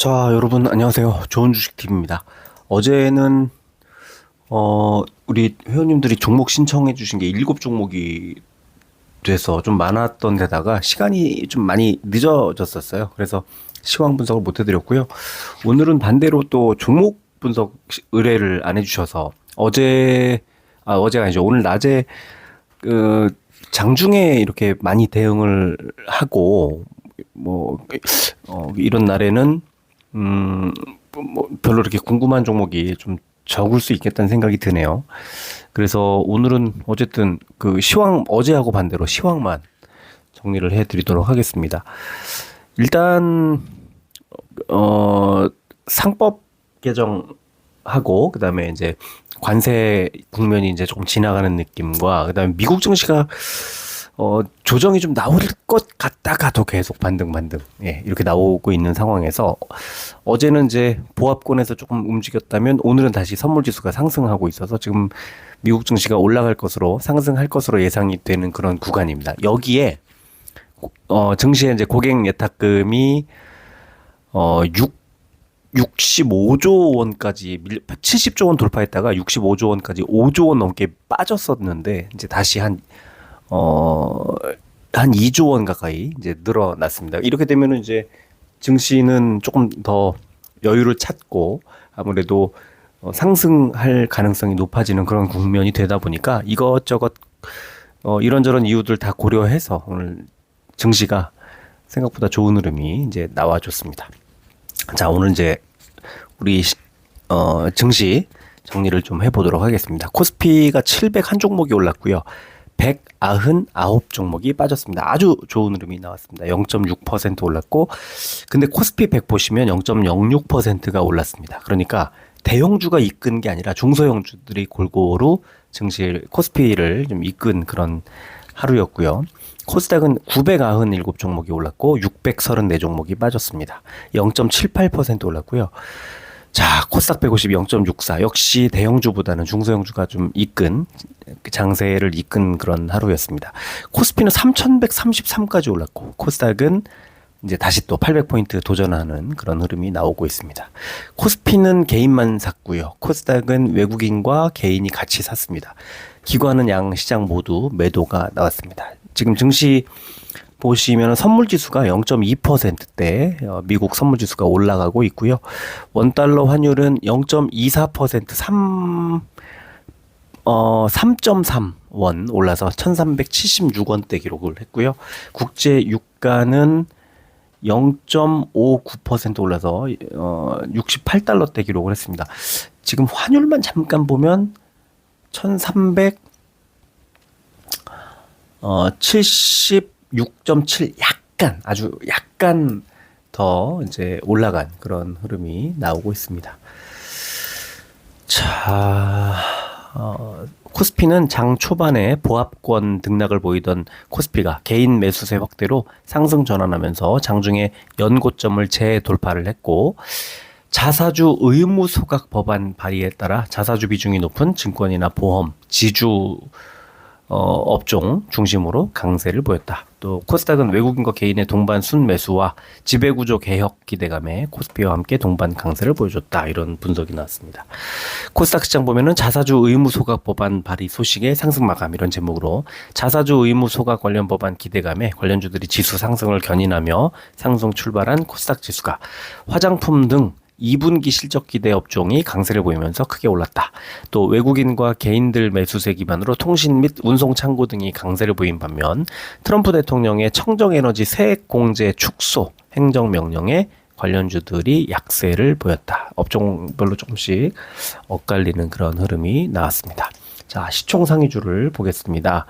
자, 여러분 안녕하세요. 좋은 주식 팀입니다. 어제는 어 우리 회원님들이 종목 신청해 주신 게 일곱 종목이 돼서 좀 많았던 데다가 시간이 좀 많이 늦어졌었어요. 그래서 시황 분석을 못 해드렸고요. 오늘은 반대로 또 종목 분석 시- 의뢰를 안 해주셔서 어제 아 어제가 아니죠. 오늘 낮에 그 장중에 이렇게 많이 대응을 하고 뭐 어, 이런 날에는 음, 뭐 별로 이렇게 궁금한 종목이 좀 적을 수 있겠다는 생각이 드네요. 그래서 오늘은 어쨌든 그 시황 어제하고 반대로 시황만 정리를 해드리도록 하겠습니다. 일단 어 상법 개정하고 그다음에 이제 관세 국면이 이제 조금 지나가는 느낌과 그다음에 미국 증시가 어, 조정이 좀 나올 것 같다가도 계속 반등 반등 예, 이렇게 나오고 있는 상황에서 어제는 이제 보합권에서 조금 움직였다면 오늘은 다시 선물 지수가 상승하고 있어서 지금 미국 증시가 올라갈 것으로 상승할 것으로 예상이 되는 그런 구간입니다. 여기에 어, 증시의 이제 고객 예탁금이 어, 6 65조 원까지 밀 70조 원 돌파했다가 65조 원까지 5조 원 넘게 빠졌었는데 이제 다시 한 어, 한 2조 원 가까이 이제 늘어났습니다. 이렇게 되면은 이제 증시는 조금 더 여유를 찾고 아무래도 어, 상승할 가능성이 높아지는 그런 국면이 되다 보니까 이것저것 어, 이런저런 이유들 다 고려해서 오늘 증시가 생각보다 좋은 흐름이 이제 나와줬습니다. 자, 오늘 이제 우리 시- 어, 증시 정리를 좀 해보도록 하겠습니다. 코스피가 701 종목이 올랐고요. 199 종목이 빠졌습니다. 아주 좋은 흐름이 나왔습니다. 0.6% 올랐고, 근데 코스피 100 보시면 0.06%가 올랐습니다. 그러니까 대형주가 이끈 게 아니라 중소형주들이 골고루 증시 코스피를 좀 이끈 그런 하루였고요. 코스닥은 997 종목이 올랐고 634 종목이 빠졌습니다. 0.78% 올랐고요. 자, 코스닥 150 0.64 역시 대형주보다는 중소형주가 좀 이끈 그 장세를 이끈 그런 하루였습니다. 코스피는 3,133까지 올랐고 코스닥은 이제 다시 또 800포인트 도전하는 그런 흐름이 나오고 있습니다. 코스피는 개인만 샀고요. 코스닥은 외국인과 개인이 같이 샀습니다. 기관은 양 시장 모두 매도가 나왔습니다. 지금 증시 보시면 선물 지수가 0.2%대 어, 미국 선물 지수가 올라가고 있고요. 원 달러 환율은 0.24% 3 어, 3.3원 올라서 1376원대 기록을 했고요. 국제 유가는 0.59% 올라서 어, 68달러대 기록을 했습니다. 지금 환율만 잠깐 보면 1300 어, 76.7 약간 아주 약간 더 이제 올라간 그런 흐름이 나오고 있습니다. 자, 어, 코스피는 장 초반에 보합권 등락을 보이던 코스피가 개인 매수세 확대로 상승 전환하면서 장중에 연고점을 재돌파를 했고 자사주 의무 소각 법안 발의에 따라 자사주 비중이 높은 증권이나 보험, 지주 어, 업종 중심으로 강세를 보였다. 또 코스닥은 외국인과 개인의 동반 순매수와 지배구조 개혁 기대감에 코스피와 함께 동반 강세를 보여줬다. 이런 분석이 나왔습니다. 코스닥 시장 보면은 자사주 의무 소각 법안 발의 소식에 상승 마감 이런 제목으로 자사주 의무 소각 관련 법안 기대감에 관련주들이 지수 상승을 견인하며 상승 출발한 코스닥 지수가 화장품 등 2분기 실적 기대 업종이 강세를 보이면서 크게 올랐다. 또 외국인과 개인들 매수세 기반으로 통신 및 운송 창고 등이 강세를 보인 반면 트럼프 대통령의 청정 에너지 세액 공제 축소 행정 명령에 관련주들이 약세를 보였다. 업종별로 조금씩 엇갈리는 그런 흐름이 나왔습니다. 자, 시총 상위주를 보겠습니다.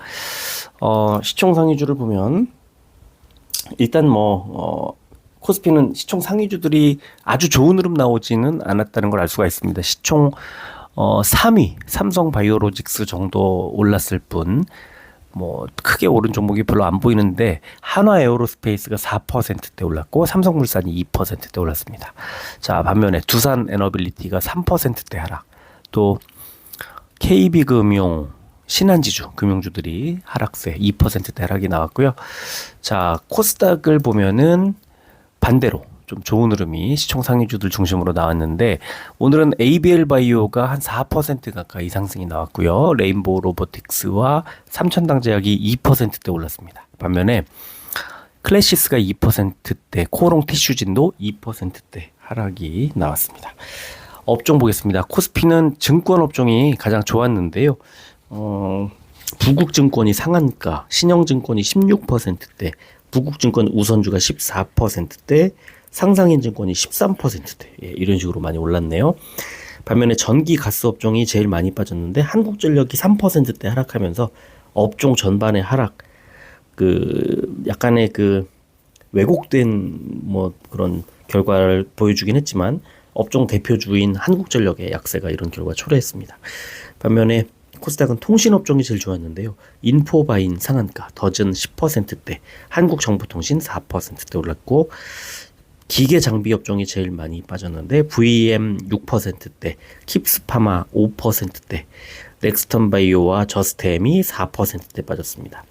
어, 시총 상위주를 보면 일단 뭐 어, 코스피는 시총 상위주들이 아주 좋은 흐름 나오지는 않았다는 걸 알 수가 있습니다. 시총 어 3위 삼성 바이오로직스 정도 올랐을 뿐 뭐 크게 오른 종목이 별로 안 보이는데 한화 에어로스페이스가 4%대 올랐고 삼성물산이 2%대 올랐습니다. 자 반면에 두산 에너빌리티가 3%대 하락 또 KB금융 신한지주 금융주들이 하락세 2%대 하락이 나왔고요. 자 코스닥을 보면은 반대로 좀 좋은 흐름이 시총 상위주들 중심으로 나왔는데 오늘은 ABL 바이오가 한 4% 가까이 상승이 나왔고요. 레인보우 로보틱스와 삼천당 제약이 2%대 올랐습니다. 반면에 클래시스가 2%대, 코롱 티슈진도 2%대 하락이 나왔습니다. 업종 보겠습니다. 코스피는 증권 업종이 가장 좋았는데요. 어, 부국증권이 상한가, 신영증권이 16%대, 부국증권 우선주가 14%대, 상상인 증권이 13%대 예, 이런 식으로 많이 올랐네요. 반면에 전기 가스 업종이 제일 많이 빠졌는데 한국전력이 3%대 하락하면서 업종 전반의 하락 그 약간의 그 왜곡된 뭐 그런 결과를 보여주긴 했지만 업종 대표 주인 한국전력의 약세가 이런 결과 초래했습니다. 반면에 코스닥은 통신업종이 제일 좋았는데요. 인포바인 상한가 더즌 10%대, 한국정보통신 4%대 올랐고 기계 장비 업종이 제일 많이 빠졌는데 VM 6%대, 킵스파마 5%대, 넥스턴 바이오와 저스템이 4%대 빠졌습니다.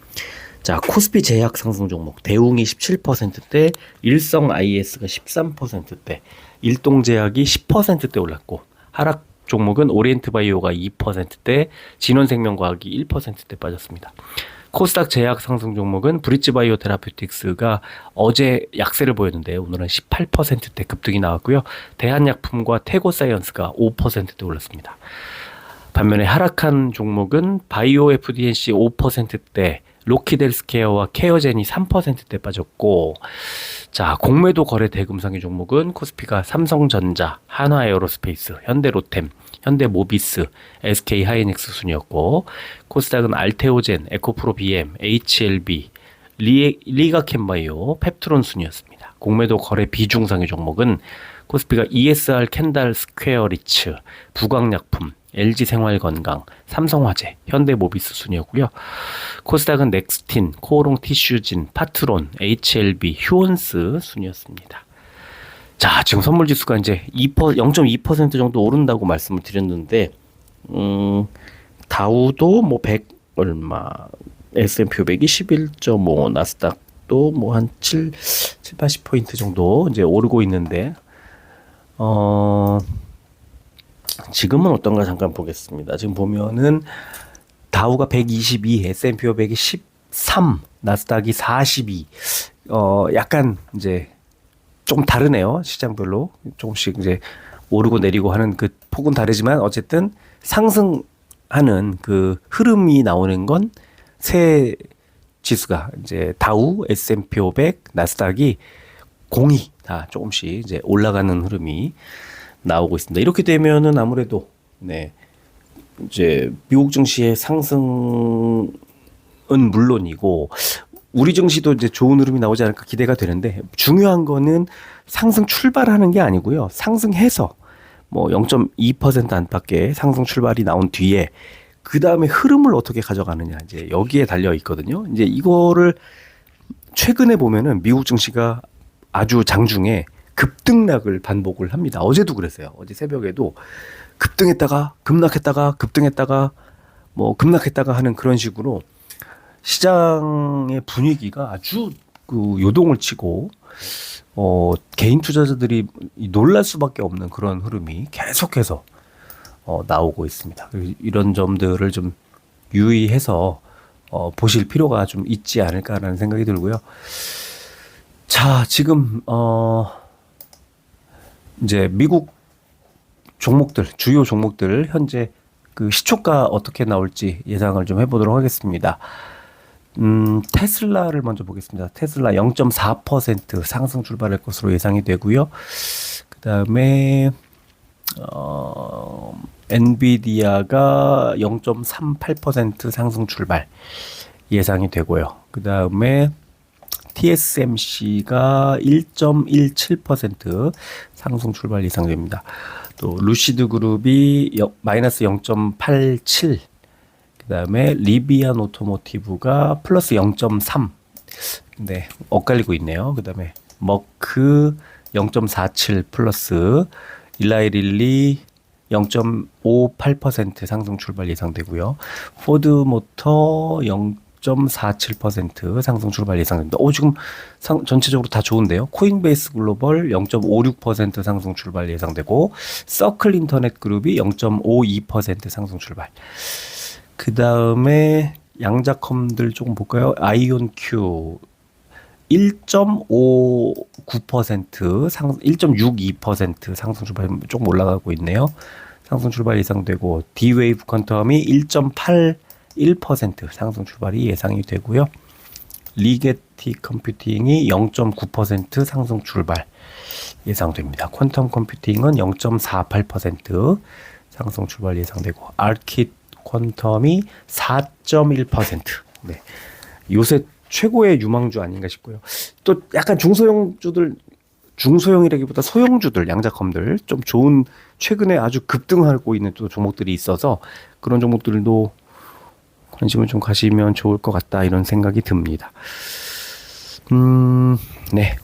자, 코스피 제약 상승 종목 대웅이 17%대, 일성 IS가 13%대, 일동제약이 10%대 올랐고 하락 종목은 오리엔트 바이오가 2%대, 진원생명과학이 1%대 빠졌습니다. 코스닥 제약 상승 종목은 브릿지 바이오 테라피틱스가 어제 약세를 보였는데 오늘은 18%대 급등이 나왔고요. 대한약품과 태고사이언스가 5%대 올랐습니다. 반면에 하락한 종목은 바이오 FDNC 5%대, 로키델스케어와 케어젠이 3%대 빠졌고, 자 공매도 거래 대금상의 종목은 코스피가 삼성전자, 한화에어로스페이스, 현대로템, 현대모비스, SK 하이닉스 순이었고, 코스닥은 알테오젠, 에코프로 BM, HLB, 리, 리가캔바이오, 펩트론 순이었습니다. 공매도 거래 비중상의 종목은 코스피가 ESR 캔달 스퀘어 리츠, 부광약품, LG 생활건강, 삼성화재, 현대모비스 순이었고요. 코스닥은 넥스틴, 코오롱 티슈진, 파트론, HLB, 휴온스 순이었습니다. 자, 지금 선물 지수가 이제 2% 0.2% 정도 오른다고 말씀을 드렸는데 음, 다우도 뭐 100 얼마, S&P 500이 11.5, 나스닥도 뭐 한 7, 7, 80포인트 정도 이제 오르고 있는데 어 지금은 어떤가 잠깐 보겠습니다. 지금 보면은 다우가 122, S&P 500이 13, 나스닥이 42. 어 약간 이제 좀 다르네요. 시장별로 조금씩 이제 오르고 내리고 하는 그 폭은 다르지만 어쨌든 상승하는 그 흐름이 나오는 건세 지수가 이제 다우, S&P 500, 나스닥이 공이 다 조금씩 이제 올라가는 흐름이 나오고 있습니다. 이렇게 되면은 아무래도 네 이제 미국 증시의 상승은 물론이고 우리 증시도 이제 좋은 흐름이 나오지 않을까 기대가 되는데 중요한 거는 상승 출발하는 게 아니고요. 상승해서 뭐 0.2% 안팎의 상승 출발이 나온 뒤에 그 다음에 흐름을 어떻게 가져가느냐 이제 여기에 달려 있거든요. 이제 이거를 최근에 보면은 미국 증시가 아주 장중에 급등락을 반복을 합니다. 어제도 그랬어요. 어제 새벽에도 급등했다가 급락했다가 급등했다가 뭐 급락했다가 하는 그런 식으로 시장의 분위기가 아주 그 요동을 치고 어 개인 투자자들이 놀랄 수밖에 없는 그런 흐름이 계속해서 어 나오고 있습니다. 이런 점들을 좀 유의해서 어 보실 필요가 좀 있지 않을까라는 생각이 들고요. 자, 지금 어 이제 미국 종목들 주요 종목들 현재 그 시초가 어떻게 나올지 예상을 좀 해보도록 하겠습니다. 음, 테슬라를 먼저 보겠습니다. 테슬라 0.4% 상승 출발할 것으로 예상이 되고요. 그 다음에 어, 엔비디아가 0.38% 상승 출발 예상이 되고요. 그 다음에 TSMC가 1.17% 상승 출발 예상됩니다. 또 루시드 그룹이 여, 마이너스 0.87, 그 다음에 리비안 오토모티브가 플러스 0.3. 네, 엇갈리고 있네요. 그 다음에 머크 0.47 플러스 일라이릴리 0.58% 상승 출발 예상되고요. 포드 모터 0 0.47% 상승 출발 예상됩니다. 오, 지금 상, 전체적으로 다 좋은데요. 코인베이스 글로벌 0.56% 상승 출발 예상되고, 서클 인터넷 그룹이 0.52% 상승 출발. 그 다음에 양자컴들 조금 볼까요? 아이온 큐1.59% 상, 1.62% 상승 출발 조금 올라가고 있네요. 상승 출발 예상되고 D-웨이브 퀀텀이 1.81% 상승 출발이 예상이 되고요. 리게티 컴퓨팅이 0.9% 상승 출발 예상됩니다. 퀀텀 컴퓨팅은 0.48% 상승 출발 예상되고 아키드 퀀텀이 4.1%. 네. 요새 최고의 유망주 아닌가 싶고요. 또 약간 중소형주들 중소형이라기보다 소형주들 양자컴들 좀 좋은 최근에 아주 급등하고 있는 또 종목들이 있어서 그런 종목들도 관심을 좀 가시면 좋을 것 같다 이런 생각이 듭니다. 음, 네.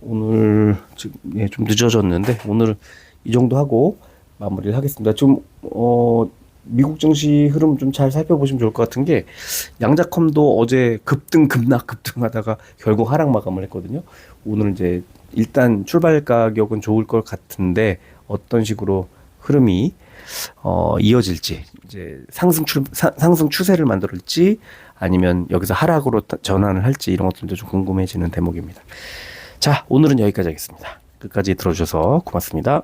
오늘 지금 예, 좀 늦어졌는데 오늘 이 정도 하고 마무리를 하겠습니다. 좀 어, 미국 증시 흐름 좀 잘 살펴보시면 좋을 것 같은 게 양자컴도 어제 급등 급락 급등하다가 결국 하락 마감을 했거든요. 오늘 이제 일단 출발 가격은 좋을 것 같은데 어떤 식으로 흐름이 어, 이어질지 이제 상승 출 사- 상승 추세를 만들었지 아니면 여기서 하락으로 타- 전환을 할지 이런 것들도 좀 궁금해지는 대목입니다. 자, 오늘은 여기까지 하겠습니다. 끝까지 들어주셔서 고맙습니다.